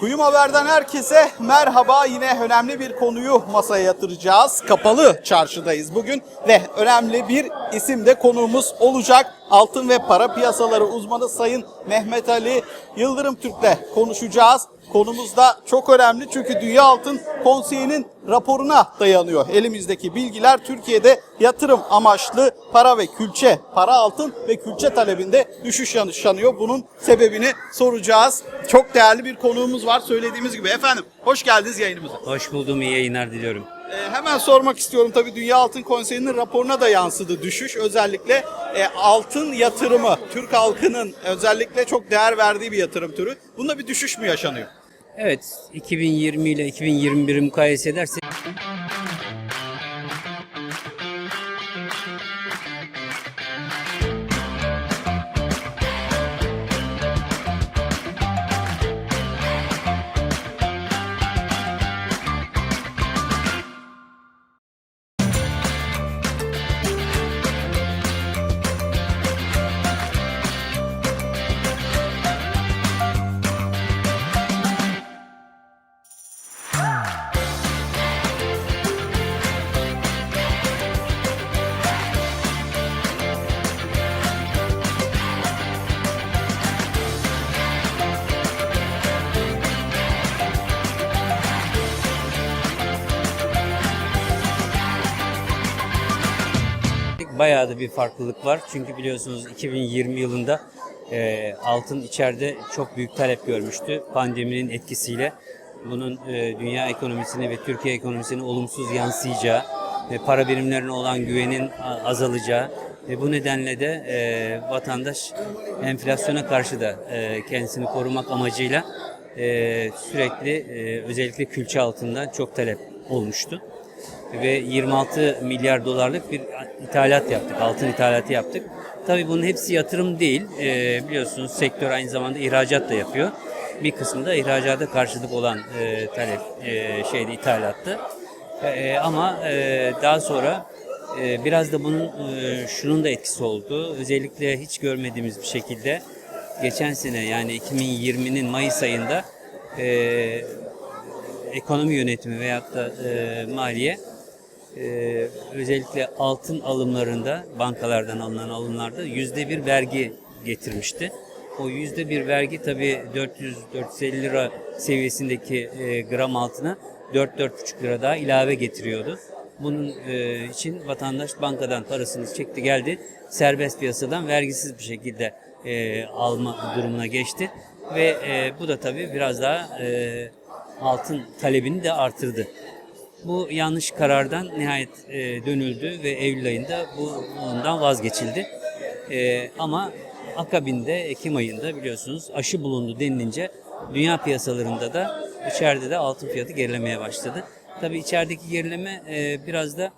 Kuyum Haber'den herkese merhaba. Yine önemli bir konuyu masaya yatıracağız. Kapalı çarşıdayız bugün ve önemli bir isim de konuğumuz olacak. Altın ve para piyasaları uzmanı Sayın Mehmet Ali Yıldırım Türk'le konuşacağız. Konumuz da çok önemli çünkü Dünya Altın Konseyi'nin raporuna dayanıyor. Elimizdeki bilgiler Türkiye'de yatırım amaçlı para ve külçe, para altın ve külçe talebinde düşüş yaşanıyor. Bunun sebebini soracağız. Çok değerli bir konuğumuz var söylediğimiz gibi. Efendim hoş geldiniz yayınımıza. Hoş buldum, iyi yayınlar diliyorum. Ee, hemen sormak istiyorum tabii Dünya Altın Konseyi'nin raporuna da yansıdı düşüş. Özellikle e, altın yatırımı Türk halkının özellikle çok değer verdiği bir yatırım türü. Bunda bir düşüş mü yaşanıyor? Evet, 2020 ile 2021'i mukayese edersek bayağı da bir farklılık var. Çünkü biliyorsunuz 2020 yılında e, altın içeride çok büyük talep görmüştü. Pandeminin etkisiyle bunun e, dünya ekonomisine ve Türkiye ekonomisine olumsuz yansıyacağı, ve para birimlerine olan güvenin azalacağı ve bu nedenle de e, vatandaş enflasyona karşı da e, kendisini korumak amacıyla e, sürekli e, özellikle külçe altından çok talep olmuştu ve 26 milyar dolarlık bir ithalat yaptık, altın ithalatı yaptık. Tabii bunun hepsi yatırım değil. Ee, biliyorsunuz sektör aynı zamanda ihracat da yapıyor. Bir kısmı da ihracata karşılık olan e, talep e, şeyde ithalattı. E, ama e, daha sonra e, biraz da bunun e, şunun da etkisi oldu. Özellikle hiç görmediğimiz bir şekilde geçen sene yani 2020'nin Mayıs ayında e, ekonomi yönetimi veyahut da e, maliye e, özellikle altın alımlarında bankalardan alınan alımlarda yüzde bir vergi getirmişti. O yüzde bir vergi tabi 400-450 lira seviyesindeki e, gram altına 4-4,5 lira daha ilave getiriyordu. Bunun e, için vatandaş bankadan parasını çekti geldi serbest piyasadan vergisiz bir şekilde e, alma durumuna geçti ve e, bu da tabi biraz daha e, altın talebini de artırdı. Bu yanlış karardan nihayet e, dönüldü ve Eylül ayında bu bundan vazgeçildi. E, ama akabinde Ekim ayında biliyorsunuz aşı bulundu denilince dünya piyasalarında da içeride de altın fiyatı gerilemeye başladı. Tabii içerideki gerileme e, biraz da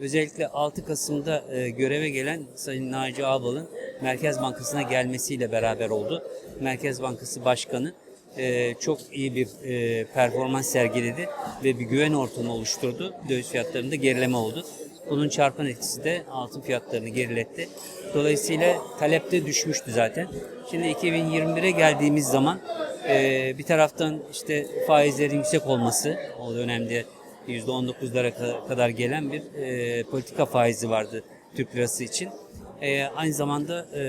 özellikle 6 Kasım'da e, göreve gelen Sayın Naci Ağbal'ın Merkez Bankası'na gelmesiyle beraber oldu. Merkez Bankası Başkanı e, çok iyi bir e, performans sergiledi ve bir güven ortamı oluşturdu. Döviz fiyatlarında gerileme oldu. Bunun çarpan etkisi de altın fiyatlarını geriletti. Dolayısıyla talepte düşmüştü zaten. Şimdi 2021'e geldiğimiz zaman e, bir taraftan işte faizlerin yüksek olması o dönemde %19'lara ka- kadar gelen bir e, politika faizi vardı Türk lirası için. E, aynı zamanda e,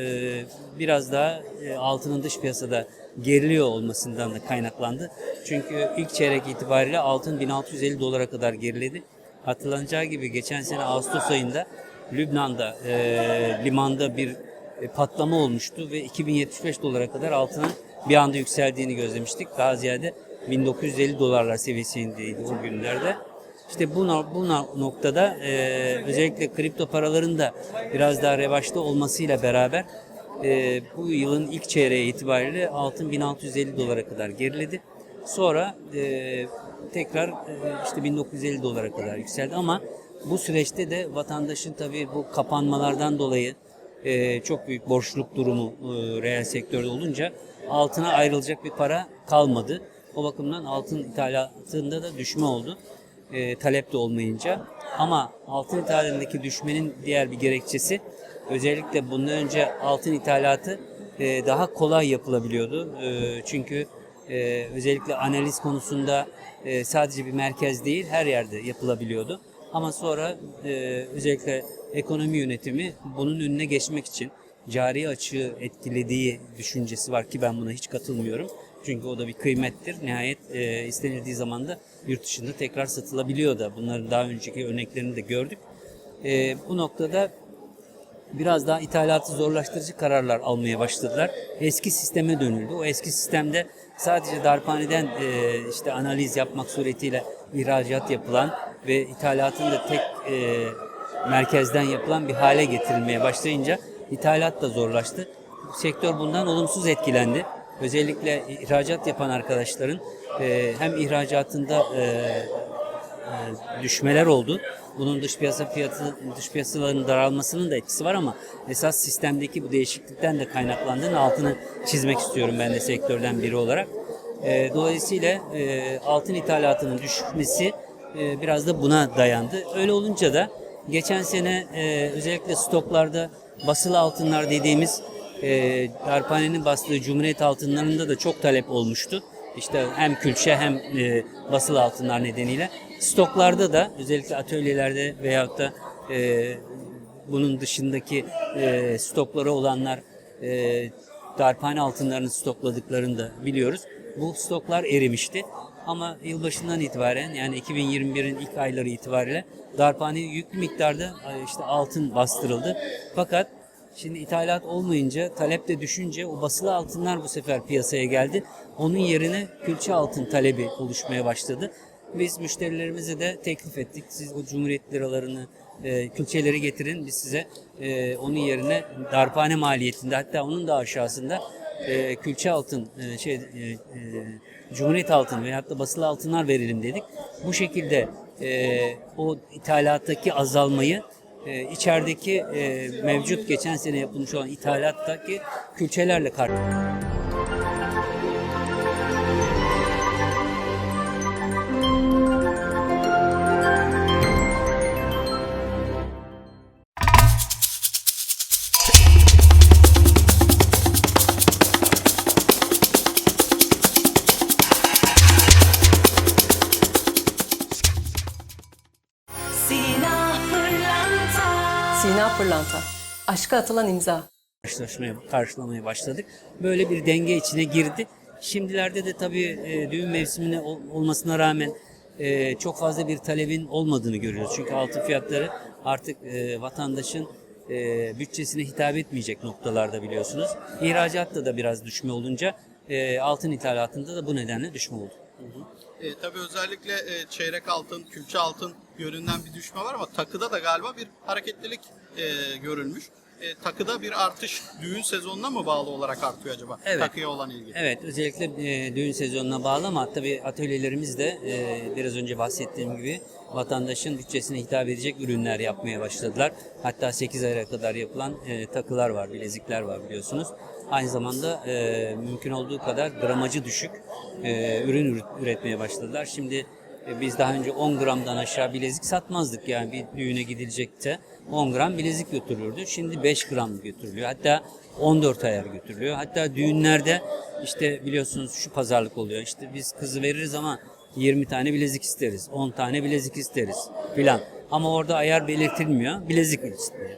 biraz daha e, altının dış piyasada geriliyor olmasından da kaynaklandı. Çünkü ilk çeyrek itibariyle altın 1650 dolara kadar geriledi. Hatırlanacağı gibi geçen sene Ağustos ayında Lübnan'da e, limanda bir e, patlama olmuştu ve 2075 dolara kadar altının bir anda yükseldiğini gözlemiştik. Daha ziyade 1950 dolarlar seviyesindeydi o günlerde. İşte bu, bu no- noktada e, özellikle kripto paraların da biraz daha revaçta olmasıyla beraber e, bu yılın ilk çeyreği itibariyle altın 1650 dolara kadar geriledi. Sonra e, tekrar e, işte 1950 dolara kadar yükseldi ama bu süreçte de vatandaşın tabii bu kapanmalardan dolayı e, çok büyük borçluk durumu e, reel sektörde olunca altına ayrılacak bir para kalmadı. O bakımdan altın ithalatında da düşme oldu. E, talep de olmayınca. Ama altın ithalatındaki düşmenin diğer bir gerekçesi özellikle bundan önce altın ithalatı e, daha kolay yapılabiliyordu. E, çünkü e, özellikle analiz konusunda e, sadece bir merkez değil her yerde yapılabiliyordu. Ama sonra e, özellikle ekonomi yönetimi bunun önüne geçmek için cari açığı etkilediği düşüncesi var ki ben buna hiç katılmıyorum. Çünkü o da bir kıymettir. Nihayet e, istenildiği zaman da yurt dışında tekrar satılabiliyor da. Bunların daha önceki örneklerini de gördük. E, bu noktada biraz daha ithalatı zorlaştırıcı kararlar almaya başladılar. Eski sisteme dönüldü. O eski sistemde sadece darphaneden e, işte analiz yapmak suretiyle ihracat yapılan ve ithalatın da tek e, merkezden yapılan bir hale getirilmeye başlayınca ithalat da zorlaştı. Sektör bundan olumsuz etkilendi. Özellikle ihracat yapan arkadaşların e, hem ihracatında e, e, düşmeler oldu. Bunun dış piyasa fiyatı, dış piyasaların daralmasının da etkisi var ama esas sistemdeki bu değişiklikten de kaynaklandığını altını çizmek istiyorum ben de sektörden biri olarak. E, dolayısıyla e, altın ithalatının düşmesi e, biraz da buna dayandı. Öyle olunca da geçen sene e, özellikle stoklarda basılı altınlar dediğimiz e, darphanenin bastığı Cumhuriyet altınlarında da çok talep olmuştu. İşte hem külçe hem e, basılı altınlar nedeniyle. Stoklarda da özellikle atölyelerde veyahut da e, bunun dışındaki e, stokları olanlar e, darphane altınlarını stokladıklarını da biliyoruz. Bu stoklar erimişti. Ama yılbaşından itibaren yani 2021'in ilk ayları itibariyle darphaneye yüklü miktarda e, işte altın bastırıldı. Fakat Şimdi ithalat olmayınca, talep de düşünce o basılı altınlar bu sefer piyasaya geldi. Onun yerine külçe altın talebi oluşmaya başladı. Biz müşterilerimize de teklif ettik. Siz o cumhuriyet liralarını, e, külçeleri getirin. Biz size e, onun yerine darphane maliyetinde hatta onun da aşağısında e, külçe altın, e, şey, e, e, cumhuriyet altın veyahut da basılı altınlar verelim dedik. Bu şekilde e, o ithalattaki azalmayı e, içerideki e, mevcut geçen sene yapılmış olan ithalattaki külçelerle kar. Aşka atılan imza. karşılaşmaya karşılamaya başladık. Böyle bir denge içine girdi. Şimdilerde de tabii e, düğün mevsimine ol- olmasına rağmen e, çok fazla bir talebin olmadığını görüyoruz. Çünkü altın fiyatları artık e, vatandaşın e, bütçesine hitap etmeyecek noktalarda biliyorsunuz. İhracatta da biraz düşme olunca e, altın ithalatında da bu nedenle düşme oldu. E, tabii özellikle e, çeyrek altın, külçe altın yönünden bir düşme var ama takıda da galiba bir hareketlilik e, görülmüş. E, takıda bir artış düğün sezonuna mı bağlı olarak artıyor acaba? Evet. Takıya olan ilgi. Evet, özellikle e, düğün sezonuna bağlı ama tabii atölyelerimiz de e, biraz önce bahsettiğim gibi vatandaşın bütçesine hitap edecek ürünler yapmaya başladılar. Hatta 8 aya kadar yapılan e, takılar var, bilezikler var biliyorsunuz. Aynı zamanda e, mümkün olduğu kadar gramajı düşük e, ürün üret- üretmeye başladılar. Şimdi biz daha önce 10 gramdan aşağı bilezik satmazdık. Yani bir düğüne gidilecekse 10 gram bilezik götürülürdü. Şimdi 5 gram götürülüyor. Hatta 14 ayar götürülüyor. Hatta düğünlerde işte biliyorsunuz şu pazarlık oluyor. İşte biz kızı veririz ama 20 tane bilezik isteriz. 10 tane bilezik isteriz filan. Ama orada ayar belirtilmiyor. Bilezik istiyor.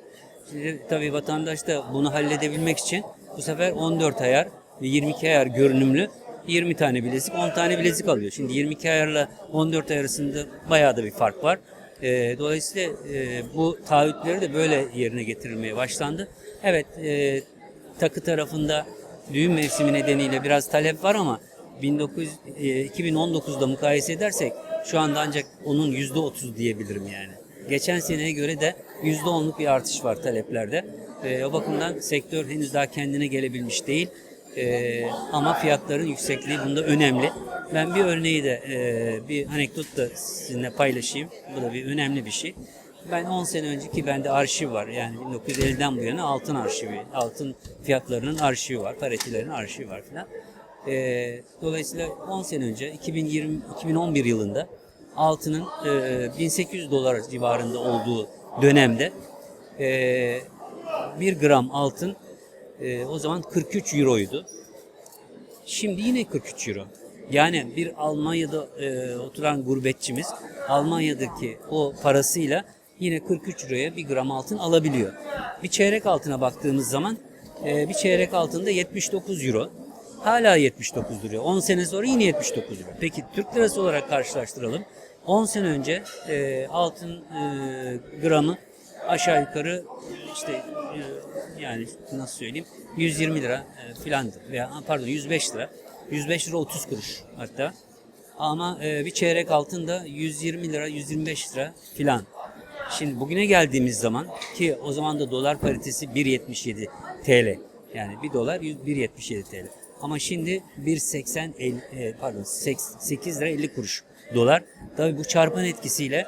Şimdi tabii vatandaş da bunu halledebilmek için bu sefer 14 ayar ve 22 ayar görünümlü 20 tane bilezik, 10 tane bilezik alıyor. Şimdi 22 ayarla 14 ay arasında bayağı da bir fark var. Ee, dolayısıyla e, bu taahhütleri de böyle yerine getirilmeye başlandı. Evet, e, takı tarafında düğün mevsimi nedeniyle biraz talep var ama 1900, e, 2019'da mukayese edersek şu anda ancak onun %30 diyebilirim yani. Geçen seneye göre de %10'luk bir artış var taleplerde. E, o bakımdan sektör henüz daha kendine gelebilmiş değil. E, ama fiyatların yüksekliği bunda önemli. Ben bir örneği de e, bir anekdot da sizinle paylaşayım. Bu da bir önemli bir şey. Ben 10 sene önceki bende arşiv var. Yani 1950'den bu yana altın arşivi, altın fiyatlarının arşivi var, paritilerin arşivi var filan. E, dolayısıyla 10 sene önce 2020 2011 yılında altının e, 1800 dolar civarında olduğu dönemde e, 1 gram altın e, o zaman 43 euroydu. Şimdi yine 43 euro. Yani bir Almanya'da e, oturan gurbetçimiz Almanya'daki o parasıyla yine 43 liraya bir gram altın alabiliyor. Bir çeyrek altına baktığımız zaman e, bir çeyrek altında 79 euro. Hala 79 duruyor. 10 sene sonra yine 79 lira. Peki Türk lirası olarak karşılaştıralım. 10 sene önce e, altın e, gramı aşağı yukarı işte e, yani nasıl söyleyeyim 120 lira e, filandı veya pardon 105 lira 105 lira 30 kuruş hatta ama e, bir çeyrek altın da 120 lira 125 lira filan. Şimdi bugüne geldiğimiz zaman ki o zaman da dolar paritesi 1.77 TL. Yani 1 dolar 100 1.77 TL. Ama şimdi 1.80 el- e, pardon 8 lira 50 kuruş dolar. Tabii bu çarpan etkisiyle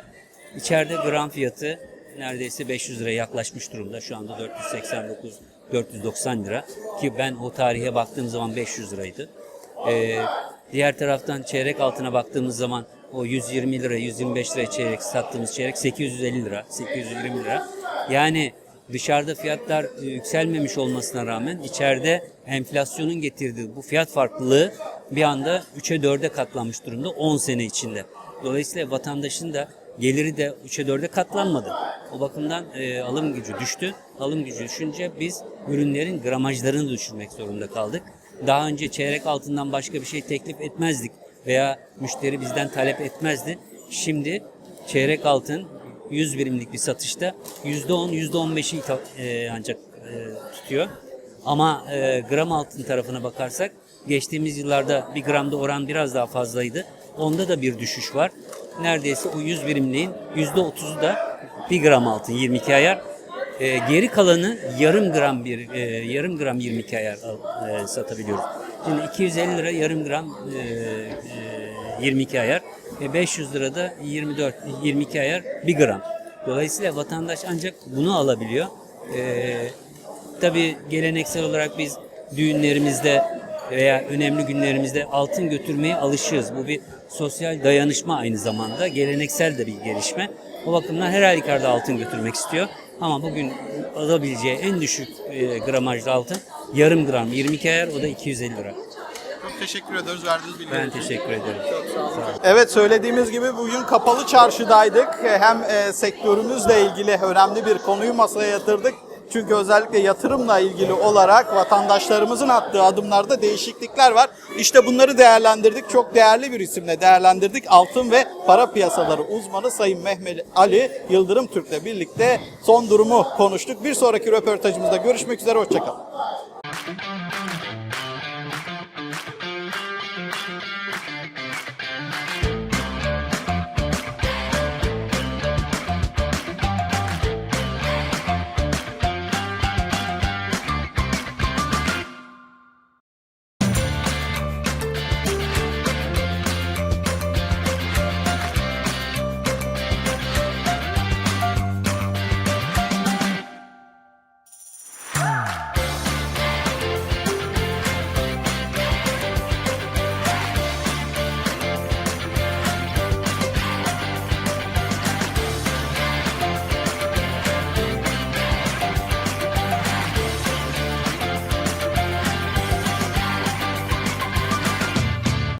içeride gram fiyatı neredeyse 500 liraya yaklaşmış durumda. Şu anda 489 490 lira ki ben o tarihe baktığım zaman 500 liraydı. Ee, diğer taraftan çeyrek altına baktığımız zaman o 120 lira, 125 lira çeyrek sattığımız çeyrek 850 lira, 820 lira. Yani dışarıda fiyatlar e, yükselmemiş olmasına rağmen içeride enflasyonun getirdiği bu fiyat farklılığı bir anda 3'e 4'e katlanmış durumda 10 sene içinde. Dolayısıyla vatandaşın da geliri de 3'e 4'e katlanmadı. O bakımdan e, alım gücü düştü. Alım gücü düşünce biz ürünlerin gramajlarını düşürmek zorunda kaldık. Daha önce çeyrek altından başka bir şey teklif etmezdik veya müşteri bizden talep etmezdi. Şimdi çeyrek altın 100 birimlik bir satışta %10, %15'i ita- e, ancak e, tutuyor. Ama e, gram altın tarafına bakarsak geçtiğimiz yıllarda bir gramda oran biraz daha fazlaydı. Onda da bir düşüş var. Neredeyse o 100 birimliğin %30'u da 1 gram altın 22 ayar. E, geri kalanı yarım gram bir e, yarım gram 22 ayar e, satabiliyoruz. Şimdi 250 lira yarım gram e, e, 22 ayar. E, 500 lira da 24 22 ayar 1 gram. Dolayısıyla vatandaş ancak bunu alabiliyor. E, Tabii geleneksel olarak biz düğünlerimizde veya önemli günlerimizde altın götürmeye alışığız. Bu bir sosyal dayanışma aynı zamanda. Geleneksel de bir gelişme. O bakımdan her halükarda altın götürmek istiyor. Ama bugün alabileceği en düşük e, gramajlı altın yarım gram 22 ayar o da 250 lira. Çok teşekkür ediyoruz verdiğiniz bilgiler Ben teşekkür ederim. Evet söylediğimiz gibi bugün kapalı çarşıdaydık. Hem e, sektörümüzle ilgili önemli bir konuyu masaya yatırdık. Çünkü özellikle yatırımla ilgili olarak vatandaşlarımızın attığı adımlarda değişiklikler var. İşte bunları değerlendirdik. Çok değerli bir isimle değerlendirdik. Altın ve para piyasaları uzmanı Sayın Mehmet Ali Yıldırım Türk'le birlikte son durumu konuştuk. Bir sonraki röportajımızda görüşmek üzere. Hoşçakalın.